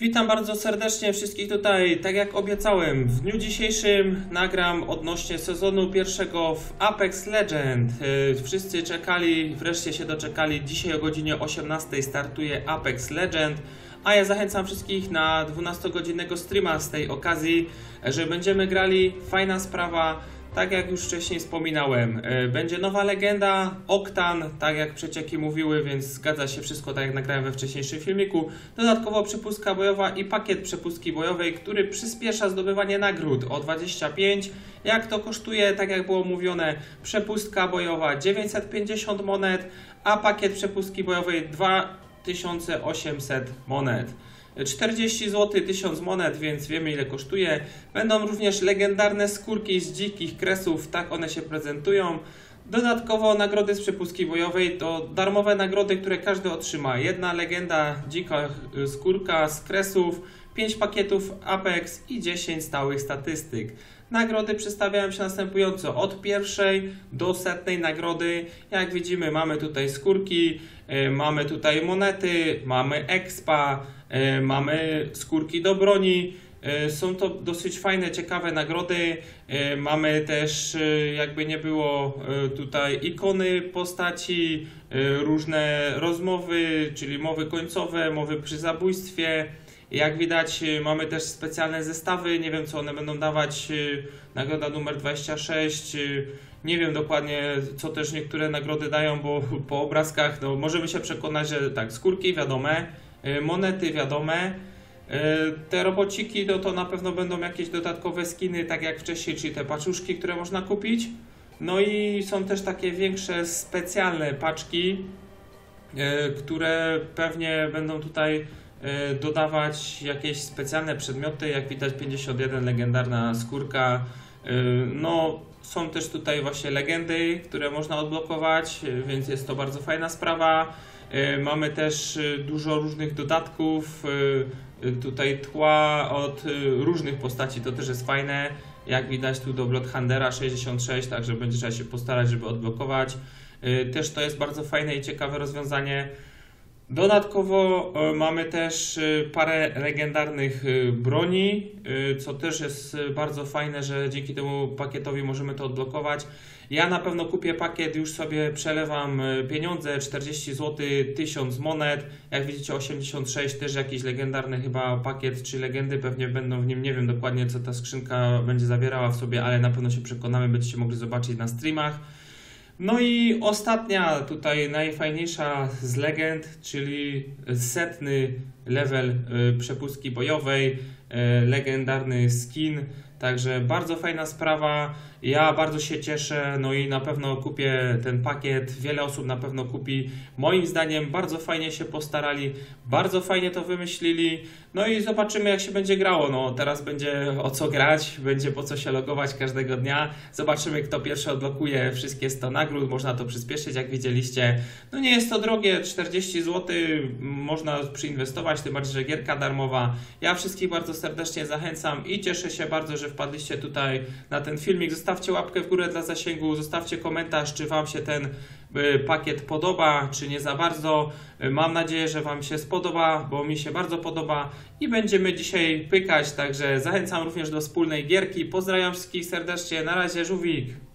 Witam bardzo serdecznie wszystkich tutaj. Tak jak obiecałem, w dniu dzisiejszym nagram odnośnie sezonu pierwszego w Apex Legend. Yy, Wszyscy czekali, wreszcie się doczekali. Dzisiaj o godzinie 18 startuje Apex Legend. A ja zachęcam wszystkich na 12-godzinnego streama z tej okazji, że będziemy grali. Fajna sprawa. Tak jak już wcześniej wspominałem, e, będzie nowa legenda, Oktan, tak jak przecieki mówiły, więc zgadza się wszystko tak jak nagrałem we wcześniejszym filmiku. Dodatkowo przepustka bojowa i pakiet przepustki bojowej, który przyspiesza zdobywanie nagród o 25. Jak to kosztuje, tak jak było mówione, przepustka bojowa 950 monet, a pakiet przepustki bojowej 2800 monet. 40 zł, 1000 monet, więc wiemy ile kosztuje. Będą również legendarne skórki z dzikich kresów, tak one się prezentują. Dodatkowo nagrody z przepustki bojowej to darmowe nagrody, które każdy otrzyma. Jedna legenda, dzika skórka z kresów, 5 pakietów Apex i 10 stałych statystyk. Nagrody przedstawiają się następująco od pierwszej do setnej nagrody. Jak widzimy, mamy tutaj skórki, yy, mamy tutaj monety, mamy expa, yy, mamy skórki do broni. Yy, Są to dosyć fajne, ciekawe nagrody. Mamy też, jakby nie było, tutaj ikony postaci, różne rozmowy, czyli mowy końcowe, mowy przy zabójstwie. Jak widać, y, mamy też specjalne zestawy. Nie wiem, co one będą dawać. y, Nagroda numer 26. y, Nie wiem dokładnie, co też niektóre nagrody dają, bo po obrazkach no, możemy się przekonać, że tak, skórki wiadome, monety wiadome. Te robociki no, to na pewno będą jakieś dodatkowe skiny, tak jak wcześniej, czyli te paczuszki, które można kupić. No i są też takie większe specjalne paczki, które pewnie będą tutaj dodawać jakieś specjalne przedmioty, jak widać 51 legendarna skórka. E, No, są też tutaj właśnie legendy, które można odblokować, e, więc jest to bardzo fajna sprawa. E, Mamy też e, dużo różnych dodatków, e, e, tutaj tła od e, różnych postaci, to też jest fajne. Jak widać tu do Bloodhuntera 66, także będzie trzeba się postarać, żeby odblokować. E, Też to jest bardzo fajne i ciekawe rozwiązanie. Dodatkowo e, mamy też e, parę legendarnych e, broni, co też jest bardzo fajne, że dzięki temu pakietowi możemy to odblokować. Ja na pewno kupię pakiet, już sobie przelewam pieniądze, 40 zł, 1000 monet. Jak widzicie 86 też jakiś legendarny chyba pakiet czy legendy, pewnie będą w nim, nie wiem dokładnie co ta skrzynka będzie zawierała w sobie, ale na pewno się przekonamy, będziecie mogli zobaczyć na streamach. No i ostatnia tutaj najfajniejsza z legend, czyli setny level y, przepustki bojowej, legendarny skin. Także bardzo fajna sprawa. Ja bardzo się cieszę, no i na pewno kupię ten pakiet. Wiele osób na pewno kupi. Moim zdaniem bardzo fajnie się postarali, bardzo fajnie to wymyślili. No i zobaczymy, jak się będzie grało. No, teraz będzie o co grać, będzie po co się logować każdego dnia. Zobaczymy, kto pierwszy odblokuje wszystkie 100 nagród. Można to przyspieszyć, jak widzieliście. No nie jest to drogie, 40 zł można przyinwestować, tym bardziej, że gierka darmowa. Ja wszystkich bardzo serdecznie zachęcam i cieszę się bardzo, że wpadliście tutaj na ten filmik. Zostawcie łapkę w górę dla zasięgu, zostawcie komentarz, czy Wam się ten y, pakiet podoba, czy nie za bardzo. Y, Mam nadzieję, że Wam się spodoba, bo mi się bardzo podoba i będziemy dzisiaj pykać, także zachęcam również do wspólnej gierki. Pozdrawiam wszystkich serdecznie, na razie żółwik.